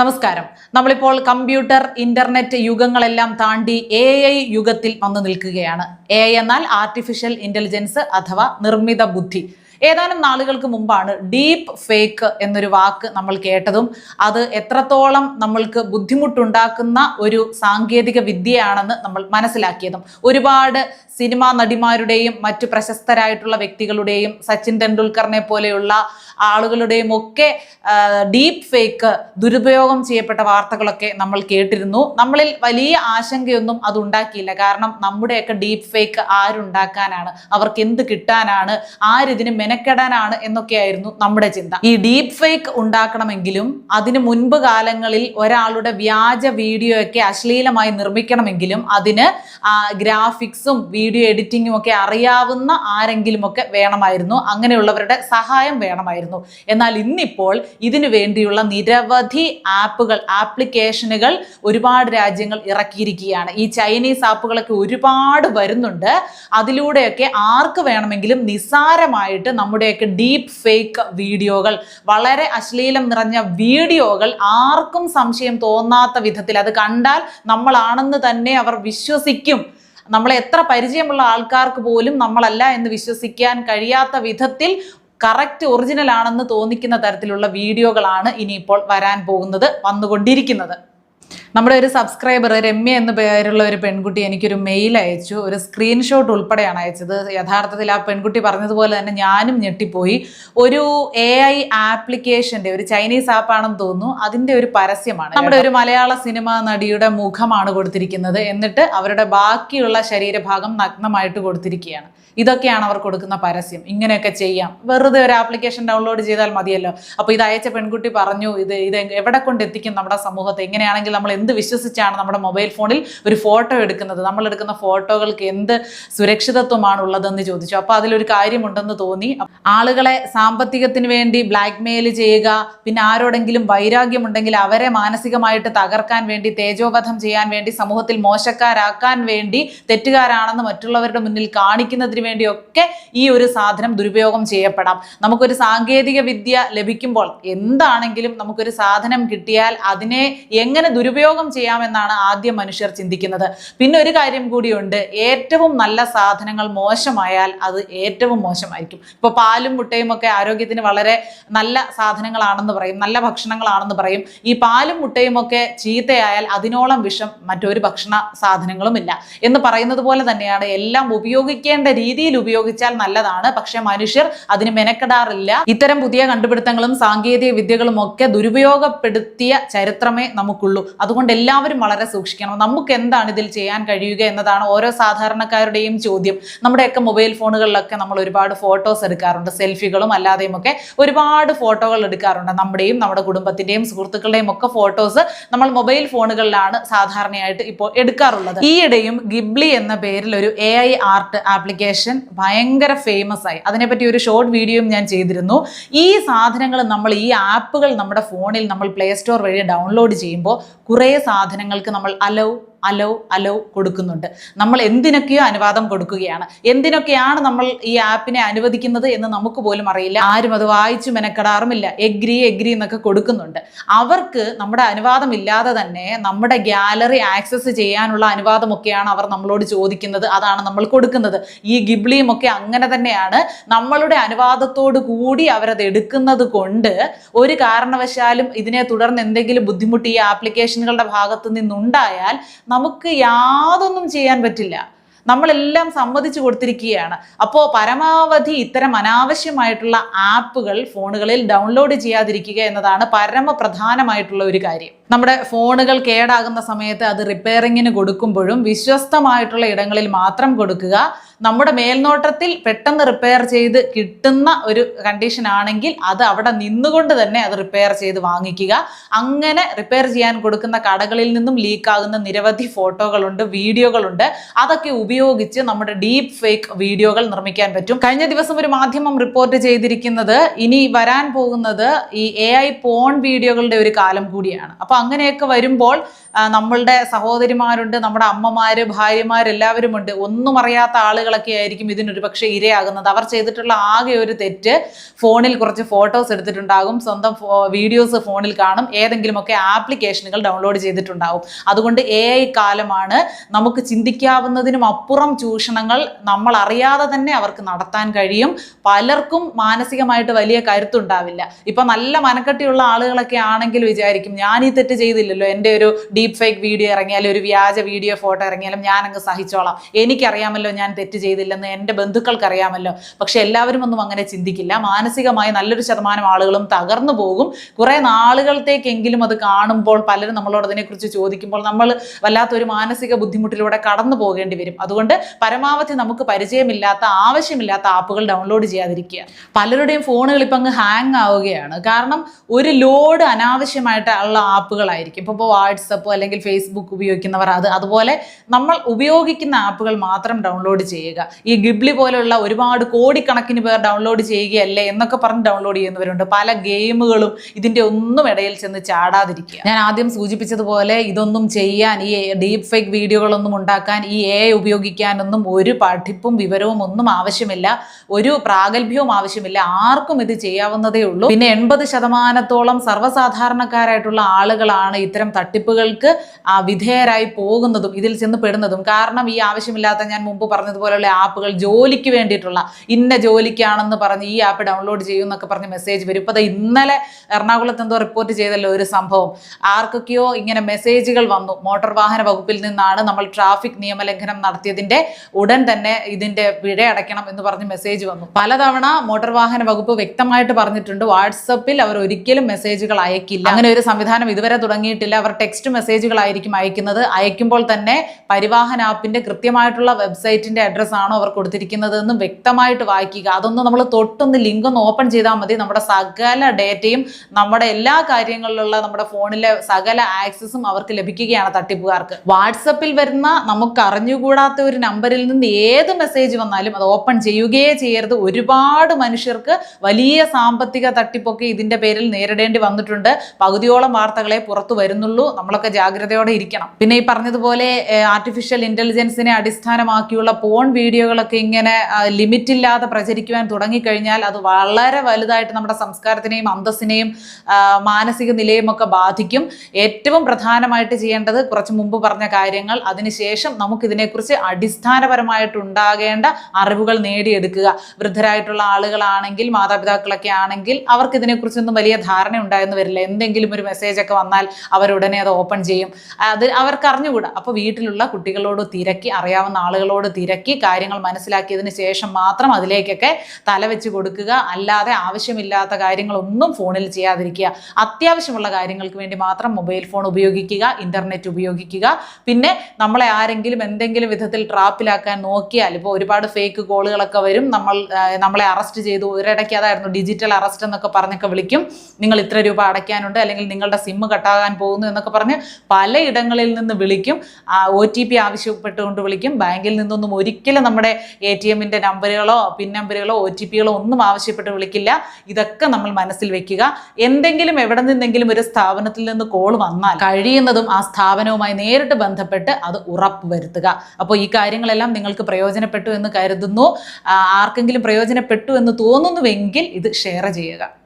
നമസ്കാരം. നമ്മളിപ്പോൾ computer internet യുഗങ്ങളെല്ലാം താണ്ടി എ ഐ യുഗത്തിൽ വന്നു നിൽക്കുകയാണ്. എ ഐ എന്നാൽ ആർട്ടിഫിഷ്യൽ ഇന്റലിജൻസ് അഥവാ നിർമ്മിത ബുദ്ധി. ഏതാനും നാളുകൾക്ക് മുമ്പാണ് ഡീപ്പ് ഫേക്ക് എന്നൊരു വാക്ക് നമ്മൾ കേട്ടതും അത് എത്രത്തോളം നമ്മൾക്ക് ബുദ്ധിമുട്ടുണ്ടാക്കുന്ന ഒരു സാങ്കേതിക വിദ്യയാണെന്ന് നമ്മൾ മനസ്സിലാക്കിയതും. ഒരുപാട് സിനിമാ നടിമാരുടെയും മറ്റു പ്രശസ്തരായിട്ടുള്ള വ്യക്തികളുടെയും സച്ചിൻ ടെണ്ടുൽക്കറിനെ പോലെയുള്ള ആളുകളുടെയും ഒക്കെ ഡീപ്പ് ഫേക്ക് ദുരുപയോഗം ചെയ്യപ്പെട്ട വാർത്തകളൊക്കെ നമ്മൾ കേട്ടിരുന്നു. നമ്മളിൽ വലിയ ആശങ്കയൊന്നും അത് ഉണ്ടാക്കിയില്ല. കാരണം നമ്മുടെയൊക്കെ ഡീപ്പ് ഫേക്ക് ആരുണ്ടാക്കാനാണ്? അവർക്ക് എന്ത് കിട്ടാനാണ്? ആരിതിന് മെനക്കെടാനാണ് എന്നൊക്കെയായിരുന്നു നമ്മുടെ ചിന്ത. ഈ ഡീപ് ഫേക്ക് ഉണ്ടാക്കണമെങ്കിലും അതിന് മുൻപ് കാലങ്ങളിൽ ഒരാളുടെ വ്യാജ വീഡിയോ ഒക്കെ അശ്ലീലമായി നിർമ്മിക്കണമെങ്കിലും അതിന് ഗ്രാഫിക്സും വീഡിയോ എഡിറ്റിങ്ങും ഒക്കെ അറിയാവുന്ന ആരെങ്കിലും ഒക്കെ വേണമായിരുന്നു. അങ്ങനെയുള്ളവരുടെ സഹായം വേണമായിരുന്നു. എന്നാൽ ഇന്നിപ്പോൾ ഇതിനു വേണ്ടിയുള്ള നിരവധി ആപ്പുകൾ ആപ്ലിക്കേഷനുകൾ ഒരുപാട് രാജ്യങ്ങൾ ഇറക്കിയിരിക്കുകയാണ്. ഈ ചൈനീസ് ആപ്പുകളൊക്കെ ഒരുപാട് വരുന്നുണ്ട്. അതിലൂടെയൊക്കെ ആർക്ക് വേണമെങ്കിലും നിസ്സാരമായിട്ട് നമ്മുടെയൊക്കെ ഡീപ്പ് ഫേക്ക് വീഡിയോകൾ വളരെ അശ്ലീലം നിറഞ്ഞ വീഡിയോകൾ ആർക്കും സംശയം തോന്നാത്ത വിധത്തിൽ അത് കണ്ടാൽ നമ്മളാണെന്ന് തന്നെ അവർ വിശ്വസിക്കും. നമ്മളെ എത്ര പരിചയമുള്ള ആൾക്കാർക്ക് പോലും നമ്മളല്ല എന്ന് വിശ്വസിക്കാൻ കഴിയാത്ത വിധത്തിൽ കറക്റ്റ് ഒറിജിനൽ ആണെന്ന് തോന്നിക്കുന്ന തരത്തിലുള്ള വീഡിയോകളാണ് ഇനിയിപ്പോൾ വരാൻ പോകുന്നത് വന്നുകൊണ്ടിരിക്കുന്നത്. നമ്മുടെ ഒരു സബ്സ്ക്രൈബർ രമ്യ എന്ന പേരുള്ള ഒരു പെൺകുട്ടി എനിക്കൊരു മെയിൽ അയച്ചു. ഒരു സ്ക്രീൻഷോട്ട് ഉൾപ്പെടെയാണ് അയച്ചത്. യഥാർത്ഥത്തിൽ ആ പെൺകുട്ടി പറഞ്ഞതുപോലെ തന്നെ ഞാനും ഞെട്ടിപ്പോയി. ഒരു എ ഐ ആപ്ലിക്കേഷന്റെ ഒരു ചൈനീസ് ആപ്പാണെന്ന് തോന്നുന്നു. അതിന്റെ ഒരു പരസ്യമാണ്. നമ്മുടെ ഒരു മലയാള സിനിമ നടിയുടെ മുഖമാണ് കൊടുത്തിരിക്കുന്നത്. എന്നിട്ട് അവരുടെ ബാക്കിയുള്ള ശരീരഭാഗം നഗ്നമായിട്ട് കൊടുത്തിരിക്കുകയാണ്. ഇതൊക്കെയാണ് അവർ കൊടുക്കുന്ന പരസ്യം. ഇങ്ങനെയൊക്കെ ചെയ്യാം. വെറുതെ ഒരു ആപ്ലിക്കേഷൻ ഡൗൺലോഡ് ചെയ്താൽ മതിയല്ലോ. അപ്പോൾ ഇത് അയച്ച പെൺകുട്ടി പറഞ്ഞു ഇത് ഇത് എവിടെ കൊണ്ട് എത്തിക്കും നമ്മുടെ സമൂഹത്തെ? എങ്ങനെയാണെങ്കിൽ നമ്മൾ എന്ത് വിശ്വസിച്ചാണ് നമ്മുടെ മൊബൈൽ ഫോണിൽ ഒരു ഫോട്ടോ എടുക്കുന്നത്? നമ്മൾ എടുക്കുന്ന ഫോട്ടോകൾക്ക് എന്ത് സുരക്ഷിതത്വമാണ് ഉള്ളതെന്ന് ചോദിച്ചു. അപ്പോൾ അതിലൊരു കാര്യമുണ്ടെന്ന് തോന്നി. ആളുകളെ സാമ്പത്തികത്തിന് വേണ്ടി ബ്ലാക്ക് മെയിൽ ചെയ്യുക പിന്നെ ആരോടെങ്കിലും വൈരാഗ്യമുണ്ടെങ്കിൽ അവരെ മാനസികമായിട്ട് തകർക്കാൻ വേണ്ടി തേജോവധം ചെയ്യാൻ വേണ്ടി സമൂഹത്തിൽ മോശക്കാരാക്കാൻ വേണ്ടി തെറ്റുകാരാണെന്ന് മറ്റുള്ളവരുടെ മുന്നിൽ കാണിക്കുന്നതിന് വേണ്ടിയൊക്കെ ഈ ഒരു സാധനം ദുരുപയോഗം ചെയ്യപ്പെടാം. നമുക്കൊരു സാങ്കേതിക വിദ്യ ലഭിക്കുമ്പോൾ എന്താണെങ്കിലും നമുക്കൊരു സാധനം കിട്ടിയാൽ അതിനെ എങ്ങനെ ദുരുപയോഗം ചെയ്യാമെന്നാണ് ആദ്യം മനുഷ്യർ ചിന്തിക്കുന്നത്. പിന്നെ ഒരു കാര്യം കൂടിയുണ്ട്. ഏറ്റവും നല്ല സാധനങ്ങൾ മോശമായാൽ അത് ഏറ്റവും മോശമായിരിക്കും. ഇപ്പോൾ പാലും മുട്ടയും ഒക്കെ ആരോഗ്യത്തിന് വളരെ നല്ല സാധനങ്ങളാണെന്ന് പറയും. നല്ല ഭക്ഷണങ്ങളാണെന്ന് പറയും. ഈ പാലും മുട്ടയും ഒക്കെ ചീത്തയായാൽ അതിനോളം വിഷം മറ്റൊരു ഭക്ഷണ സാധനങ്ങളും ഇല്ല എന്ന് പറയുന്നത് പോലെ തന്നെയാണ് എല്ലാം ഉപയോഗിക്കേണ്ട രീതിയിൽ ഉപയോഗിച്ചാൽ നല്ലതാണ്. പക്ഷെ മനുഷ്യർ അതിന് മെനക്കെടാറില്ല. ഇത്തരം പുതിയ കണ്ടുപിടുത്തങ്ങളും സാങ്കേതിക വിദ്യകളും ഒക്കെ ദുരുപയോഗപ്പെടുത്തിയ ചരിത്രമേ നമുക്കുള്ളൂ. അതുകൊണ്ട് എല്ലാവരും വളരെ സൂക്ഷിക്കണം. നമുക്ക് എന്താണ് ഇതിൽ ചെയ്യാൻ കഴിയുക എന്നതാണ് ഓരോ സാധാരണക്കാരുടെയും ചോദ്യം. നമ്മുടെയൊക്കെ മൊബൈൽ ഫോണുകളിലൊക്കെ നമ്മൾ ഒരുപാട് ഫോട്ടോസ് എടുക്കാറുണ്ട്. സെൽഫികളും അല്ലാതെയും ഒക്കെ ഒരുപാട് ഫോട്ടോകൾ എടുക്കാറുണ്ട്. നമ്മുടെയും നമ്മുടെ കുടുംബത്തിന്റെയും സുഹൃത്തുക്കളുടെയും ഒക്കെ ഫോട്ടോസ് നമ്മൾ മൊബൈൽ ഫോണുകളിലാണ് സാധാരണയായിട്ട് ഇപ്പോൾ എടുക്കാറുള്ളത്. ഈയിടെയും ഗിബ്ലി എന്ന പേരിൽ ഒരു എ ആർട്ട് ആപ്ലിക്കേഷൻ ഭയങ്കര ഫേമസ് ആയി. അതിനെപ്പറ്റി ഒരു ഷോർട്ട് വീഡിയോയും ഞാൻ ചെയ്തിരുന്നു. ഈ സാധനങ്ങൾ നമ്മൾ ഈ ആപ്പുകൾ നമ്മുടെ ഫോണിൽ നമ്മൾ പ്ലേ സ്റ്റോർ വഴി ഡൗൺലോഡ് ചെയ്യുമ്പോൾ കുറേ സാധനങ്ങൾക്ക് നമ്മൾ അലോ അലോ അലോ കൊടുക്കുന്നുണ്ട്. നമ്മൾ എന്തിനൊക്കെയോ അനുവാദം കൊടുക്കുകയാണ്. എന്തിനൊക്കെയാണ് നമ്മൾ ഈ ആപ്പിനെ അനുവദിക്കുന്നത് എന്ന് നമുക്ക് പോലും അറിയില്ല. ആരും അത് വായിച്ചു മെനക്കെടാറുമില്ല. എഗ്രി എഗ്രി എന്നൊക്കെ കൊടുക്കുന്നുണ്ട്. അവർക്ക് നമ്മുടെ അനുവാദം ഇല്ലാതെ തന്നെ നമ്മുടെ ഗാലറി ആക്സസ് ചെയ്യാനുള്ള അനുവാദമൊക്കെയാണ് അവർ നമ്മളോട് ചോദിക്കുന്നത്. അതാണ് നമ്മൾ കൊടുക്കുന്നത്. ഈ ഗിബ്ലിയും ഒക്കെ അങ്ങനെ തന്നെയാണ്. നമ്മളുടെ അനുവാദത്തോടു കൂടി അവരത് എടുക്കുന്നത് കൊണ്ട് ഒരു കാരണവശാലും ഇതിനെ തുടർന്ന് എന്തെങ്കിലും ബുദ്ധിമുട്ട് ഈ ആപ്ലിക്കേഷനുകളുടെ ഭാഗത്തു നിന്നുണ്ടായാൽ നമുക്ക് യാതൊന്നും ചെയ്യാൻ പറ്റില്ല. നമ്മളെല്ലാം സമ്മതിച്ചു കൊടുത്തിരിക്കുകയാണ്. അപ്പോൾ പരമാവധി ഇത്തരം അനാവശ്യമായിട്ടുള്ള ആപ്പുകൾ ഫോണുകളിൽ ഡൗൺലോഡ് ചെയ്യാതിരിക്കുക എന്നതാണ് പരമപ്രധാനമായിട്ടുള്ള ഒരു കാര്യം. നമ്മുടെ ഫോണുകൾ കേടാകുന്ന സമയത്ത് അത് റിപ്പയറിങ്ങിന് കൊടുക്കുമ്പോഴും വിശ്വസ്തമായിട്ടുള്ള ഇടങ്ങളിൽ മാത്രം കൊടുക്കുക. നമ്മുടെ മേൽനോട്ടത്തിൽ പെട്ടെന്ന് റിപ്പയർ ചെയ്ത് കിട്ടുന്ന ഒരു കണ്ടീഷൻ ആണെങ്കിൽ അത് അവിടെ നിന്നുകൊണ്ട് തന്നെ അത് റിപ്പയർ ചെയ്ത് വാങ്ങിക്കുക. അങ്ങനെ റിപ്പയർ ചെയ്യാൻ കൊടുക്കുന്ന കടകളിൽ നിന്നും ലീക്കാകുന്ന നിരവധി ഫോട്ടോകളുണ്ട് വീഡിയോകളുണ്ട്. അതൊക്കെ ഉപയോഗിച്ച് നമ്മുടെ ഡീപ്പ് ഫേക്ക് വീഡിയോകൾ നിർമ്മിക്കാൻ പറ്റും. കഴിഞ്ഞ ദിവസം ഒരു മാധ്യമം റിപ്പോർട്ട് ചെയ്തിരിക്കുന്നത് ഇനി വരാൻ പോകുന്നത് ഈ എ ഐ പോൺ വീഡിയോകളുടെ ഒരു കാലം കൂടിയാണ്. അപ്പൊ അങ്ങനെയൊക്കെ വരുമ്പോൾ നമ്മളുടെ സഹോദരിമാരുണ്ട് നമ്മുടെ അമ്മമാര് ഭാര്യമാര് എല്ലാവരും ഉണ്ട് ഒന്നും അറിയാത്ത ആളുകളൊക്കെ ആയിരിക്കും ഇതിനൊരു പക്ഷേ ഇരയാകുന്നത്. അവർ ചെയ്തിട്ടുള്ള ആകെ ഒരു തെറ്റ് ഫോണിൽ കുറച്ച് ഫോട്ടോസ് എടുത്തിട്ടുണ്ടാകും. സ്വന്തം വീഡിയോസ് ഫോണിൽ കാണും. ഏതെങ്കിലുമൊക്കെ ആപ്ലിക്കേഷനുകൾ ഡൗൺലോഡ് ചെയ്തിട്ടുണ്ടാകും. അതുകൊണ്ട് എ ഐ കാലമാണ് നമുക്ക് ചിന്തിക്കാവുന്നതിനും അപ്പുറം ചൂഷണങ്ങൾ നമ്മൾ അറിയാതെ തന്നെ അവർക്ക് നടത്താൻ കഴിയും. പലർക്കും മാനസികമായിട്ട് വലിയ കരുത്തുണ്ടാവില്ല. ഇപ്പൊ നല്ല മനക്കെട്ടിയുള്ള ആളുകളൊക്കെ ആണെങ്കിൽ വിചാരിക്കും ഞാൻ ഈ തെറ്റ് ചെയ്തില്ലല്ലോ. എന്റെ ഒരു ഡീപ്പ് ഫേക്ക് വീഡിയോ ഇറങ്ങിയാലും ഒരു വ്യാജ വീഡിയോ ഫോട്ടോ ഇറങ്ങിയാലും ഞാൻ അങ്ങ് സഹിച്ചോളാം. എനിക്കറിയാമല്ലോ ഞാൻ തെറ്റ് ചെയ്തില്ലെന്ന് എന്റെ ബന്ധുക്കൾക്കറിയാമല്ലോ. പക്ഷെ എല്ലാവരും ഒന്നും അങ്ങനെ ചിന്തിക്കില്ല. മാനസികമായി നല്ലൊരു ശതമാനം ആളുകളും തകർന്നു പോകും. കുറേ നാളുകളത്തേക്കെങ്കിലും അത് കാണുമ്പോൾ പലരും നമ്മളോട് അതിനെക്കുറിച്ച് ചോദിക്കുമ്പോൾ നമ്മൾ വല്ലാത്തൊരു മാനസിക ബുദ്ധിമുട്ടിലൂടെ കടന്നു പോകേണ്ടി വരും. അതുകൊണ്ട് പരമാവധി നമുക്ക് പരിചയമില്ലാത്ത ആവശ്യമില്ലാത്ത ആപ്പുകൾ ഡൗൺലോഡ് ചെയ്യാതിരിക്കുക. പലരുടെയും ഫോണുകൾ ഇപ്പം അങ്ങ് ഹാങ് ആവുകയാണ്. കാരണം ഒരു ലോഡ് അനാവശ്യമായിട്ടുള്ള ആപ്പുകളായിരിക്കും. ഇപ്പോൾ വാട്സപ്പ് അല്ലെങ്കിൽ ഫേസ്ബുക്ക് ഉപയോഗിക്കുന്നവർ അത് അതുപോലെ നമ്മൾ ഉപയോഗിക്കുന്ന ആപ്പുകൾ മാത്രം ഡൗൺലോഡ് ചെയ്യുക. ഈ ഗിബ്ലി പോലെയുള്ള ഒരുപാട് കോടിക്കണക്കിന് പേർ ഡൗൺലോഡ് ചെയ്യുകയല്ലേ എന്നൊക്കെ പറഞ്ഞ് ഡൗൺലോഡ് ചെയ്യുന്നവരുണ്ട്. പല ഗെയിമുകളും ഇതിന്റെ ഒന്നും ഇടയിൽ ചെന്ന് ചാടാതിരിക്കുക. ഞാൻ ആദ്യം സൂചിപ്പിച്ചതുപോലെ ഇതൊന്നും ചെയ്യാൻ ഈ ഡീപ്പ് ഫേക്ക് വീഡിയോകളൊന്നും ഉണ്ടാക്കാൻ ഈ എ ഉപയോഗിക്കാനൊന്നും ഒരു പഠിപ്പും വിവരവും ഒന്നും ആവശ്യമില്ല. ഒരു പ്രാഗൽഭ്യവും ആവശ്യമില്ല. ആർക്കും ഇത് ചെയ്യാവുന്നതേ ഉള്ളൂ. പിന്നെ എൺപത് ശതമാനത്തോളം സർവസാധാരണക്കാരായിട്ടുള്ള ആളുകളാണ് ഇത്തരം തട്ടിപ്പുകൾക്ക് വിധേയരായി പോകുന്നതും ഇതിൽ ചെന്ന് പെടുന്നതും. കാരണം ഈ ആവശ്യമില്ലാത്ത ഞാൻ മുമ്പ് പറഞ്ഞതുപോലെയുള്ള ആപ്പുകൾ ജോലിക്ക് വേണ്ടിയിട്ടുള്ള ഇന്ന ജോലിക്കാണെന്ന് പറഞ്ഞ് ഈ ആപ്പ് ഡൗൺലോഡ് ചെയ്യും എന്നൊക്കെ പറഞ്ഞ് മെസ്സേജ് വരും. ഇപ്പോൾ ഇന്നലെ എറണാകുളത്ത് എന്തോ റിപ്പോർട്ട് ചെയ്തല്ലോ ഒരു സംഭവം. ആർക്കൊക്കെയോ ഇങ്ങനെ മെസ്സേജുകൾ വന്നു. മോട്ടോർ വാഹന വകുപ്പിൽ നിന്നാണ് നമ്മൾ ട്രാഫിക് നിയമലംഘനം നടത്തിയതിന്റെ ഉടൻ തന്നെ ഇതിന്റെ പിഴ അടയ്ക്കണം എന്ന് പറഞ്ഞ് മെസ്സേജ് വന്നു. പലതവണ മോട്ടോർ വാഹന വകുപ്പ് വ്യക്തമായിട്ട് പറഞ്ഞിട്ടുണ്ട്. വാട്സപ്പിൽ അവർ ഒരിക്കലും മെസ്സേജുകൾ അയക്കില്ല. അങ്ങനെ ഒരു സംവിധാനം ഇതുവരെ തുടങ്ങിയിട്ടില്ല. അവർ ടെക്സ്റ്റ് മെസ്സേജുകളായിരിക്കും അയക്കുന്നത്. അയക്കുമ്പോൾ തന്നെ പരിവാഹൻ ആപ്പിന്റെ കൃത്യമായിട്ടുള്ള വെബ്സൈറ്റിന്റെ അഡ്രസ് ആണോ അവർ കൊടുത്തിരിക്കുന്നത് എന്നും വ്യക്തമായിട്ട് വായിക്കുക. അതൊന്നും നമ്മൾ തൊട്ടൊന്ന് ലിങ്ക് ഒന്ന് ഓപ്പൺ ചെയ്താൽ മതി. നമ്മുടെ സകല ഡേറ്റയും നമ്മുടെ എല്ലാ കാര്യങ്ങളിലുള്ള നമ്മുടെ ഫോണിലെ സകല ആക്സസും അവർക്ക് ലഭിക്കുകയാണ് തട്ടിപ്പുകാർക്ക്. വാട്സപ്പിൽ വരുന്ന നമുക്ക് അറിഞ്ഞുകൂടാത്ത ഒരു നമ്പറിൽ നിന്ന് ഏത് മെസ്സേജ് വന്നാലും അത് ഓപ്പൺ ചെയ്യുകയേ ചെയ്യരുത്. ഒരുപാട് മനുഷ്യർക്ക് വലിയ സാമ്പത്തിക തട്ടിപ്പൊക്കെ ഇതിന്റെ പേരിൽ നേരിടേണ്ടി വന്നിട്ടുണ്ട്. പകുതിയോളം വാർത്തകളെ പുറത്തു വരുന്നുള്ളൂ. നമ്മളൊക്കെ ജാഗ്രതയോടെ ഇരിക്കണം. പിന്നെ ഈ പറഞ്ഞതുപോലെ ആർട്ടിഫിഷ്യൽ ഇന്റലിജൻസിനെ അടിസ്ഥാനമാക്കിയുള്ള പോൺ വീഡിയോകളൊക്കെ ഇങ്ങനെ ലിമിറ്റ് ഇല്ലാതെ പ്രചരിക്കുവാൻ തുടങ്ങിക്കഴിഞ്ഞാൽ അത് വളരെ വലുതായിട്ട് നമ്മുടെ സംസ്കാരത്തിനെയും അന്തസ്സിനെയും മാനസിക നിലയും ഒക്കെ ബാധിക്കും. ഏറ്റവും പ്രധാനമായിട്ട് ചെയ്യേണ്ടത് കുറച്ച് മുമ്പ് പറഞ്ഞ കാര്യങ്ങൾ. അതിനുശേഷം നമുക്ക് ഇതിനെക്കുറിച്ച് അടിസ്ഥാനപരമായിട്ടുണ്ടാകേണ്ട അറിവുകൾ നേടിയെടുക്കുക. വൃദ്ധരായിട്ടുള്ള ആളുകളാണെങ്കിൽ മാതാപിതാക്കളൊക്കെ ആണെങ്കിൽ അവർക്ക് ഇതിനെക്കുറിച്ചൊന്നും വലിയ ധാരണ ഉണ്ടായെന്ന് വരില്ല. എന്തെങ്കിലും ഒരു മെസ്സേജ് ഒക്കെ അവരുടനെ അത് ഓപ്പൺ ചെയ്യും. അത് അവർക്ക് അറിഞ്ഞുകൂടാ. അപ്പോൾ വീട്ടിലുള്ള കുട്ടികളോട് തിരക്കി അറിയാവുന്ന ആളുകളോട് തിരക്കി കാര്യങ്ങൾ മനസ്സിലാക്കിയതിന് ശേഷം മാത്രം അതിലേക്കൊക്കെ തലവെച്ച് കൊടുക്കുക. അല്ലാതെ ആവശ്യമില്ലാത്ത കാര്യങ്ങളൊന്നും ഫോണിൽ ചെയ്യാതിരിക്കുക. അത്യാവശ്യമുള്ള കാര്യങ്ങൾക്ക് വേണ്ടി മാത്രം മൊബൈൽ ഫോൺ ഉപയോഗിക്കുക ഇന്റർനെറ്റ് ഉപയോഗിക്കുക. പിന്നെ നമ്മളെ ആരെങ്കിലും എന്തെങ്കിലും വിധത്തിൽ ട്രാപ്പിലാക്കാൻ നോക്കിയാൽ ഇപ്പോൾ ഒരുപാട് ഫേക്ക് കോളുകളൊക്കെ വരും. നമ്മൾ നമ്മളെ അറസ്റ്റ് ചെയ്തു. ഒരിടയ്ക്ക് അതായിരുന്നു ഡിജിറ്റൽ അറസ്റ്റ് എന്നൊക്കെ പറഞ്ഞൊക്കെ വിളിക്കും. നിങ്ങൾ ഇത്ര രൂപ അടയ്ക്കാനുണ്ട്. അല്ലെങ്കിൽ നിങ്ങളുടെ സിമ്മ് കട്ടാകാൻ പോകുന്നു എന്നൊക്കെ പറഞ്ഞ് പലയിടങ്ങളിൽ നിന്ന് വിളിക്കും. ഒ ടി പി ആവശ്യപ്പെട്ടുകൊണ്ട് വിളിക്കും. ബാങ്കിൽ നിന്നൊന്നും ഒരിക്കലും നമ്മുടെ എ ടി എമ്മിന്റെ നമ്പറുകളോ പിൻ നമ്പറുകളോ ഒ ടി പികളോ ഒന്നും ആവശ്യപ്പെട്ട് വിളിക്കില്ല. ഇതൊക്കെ നമ്മൾ മനസ്സിൽ വെക്കുക. എന്തെങ്കിലും എവിടെ നിന്നെങ്കിലും ഒരു സ്ഥാപനത്തിൽ നിന്ന് കോൾ വന്നാൽ കഴിയുന്നതും ആ സ്ഥാപനവുമായി നേരിട്ട് ബന്ധപ്പെട്ട് അത് ഉറപ്പ് വരുത്തുക. അപ്പോൾ ഈ കാര്യങ്ങളെല്ലാം നിങ്ങൾക്ക് പ്രയോജനപ്പെട്ടു എന്ന് കരുതുന്നു. ആർക്കെങ്കിലും പ്രയോജനപ്പെട്ടു എന്ന് തോന്നുന്നുവെങ്കിൽ ഇത് ഷെയർ ചെയ്യുക.